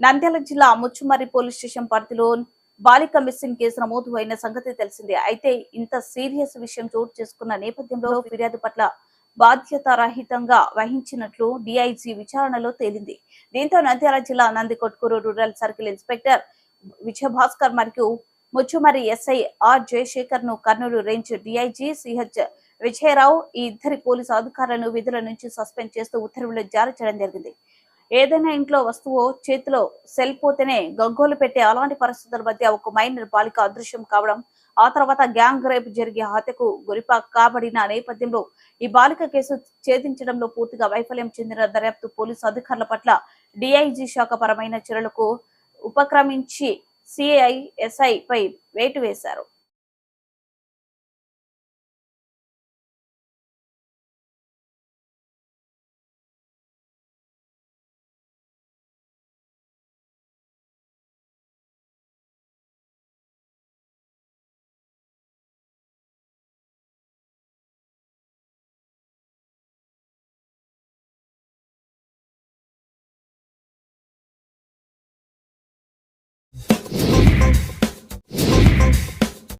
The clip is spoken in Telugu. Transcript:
నంద్యాల జిల్లా ముచ్చుమర్రి పోలీస్ స్టేషన్ పరిధిలో బాలిక మిస్సింగ్ కేసు నమోదు అయిన సంగతి తెలిసిందే. అయితే ఇంత సీరియస్ విషయం చోటు చేసుకున్న నేపథ్యంలో ఫిర్యాదు పట్ల బాధ్యతారహితంగా వహించినట్లు డిఐజీ విచారణలో తేలింది. దీంతో నంద్యాల జిల్లా Nandikotkur rural circle inspector Vijayabhaskar మరియు Muchumarri SI R జయశేఖర్ను Kurnool range DIG CH Vijayarao ఈ ఇద్దరి పోలీసు అధికారులను విధుల నుంచి సస్పెండ్ చేస్తూ ఉత్తర్వులు జారీ చేయడం జరిగింది. ఏదైనా ఇంట్లో వస్తువు చేతిలో సెల్ పోతేనే గగ్గోలు పెట్టే అలాంటి పరిస్థితుల మధ్య ఒక మైనర్ బాలిక అదృశ్యం కావడం ఆ తర్వాత గ్యాంగ్ రేప్ జరిగే హత్యకు గురిపా కాబడిన నేపథ్యంలో ఈ బాలిక కేసు ఛేదించడంలో పూర్తిగా వైఫల్యం చెందిన దర్యాప్తు పోలీసు అధికారుల పట్ల డిఐజీ శాఖ పరమైన చర్యలకు ఉపక్రమించి సిఐఎస్ఐ పై వేటు వేశారు.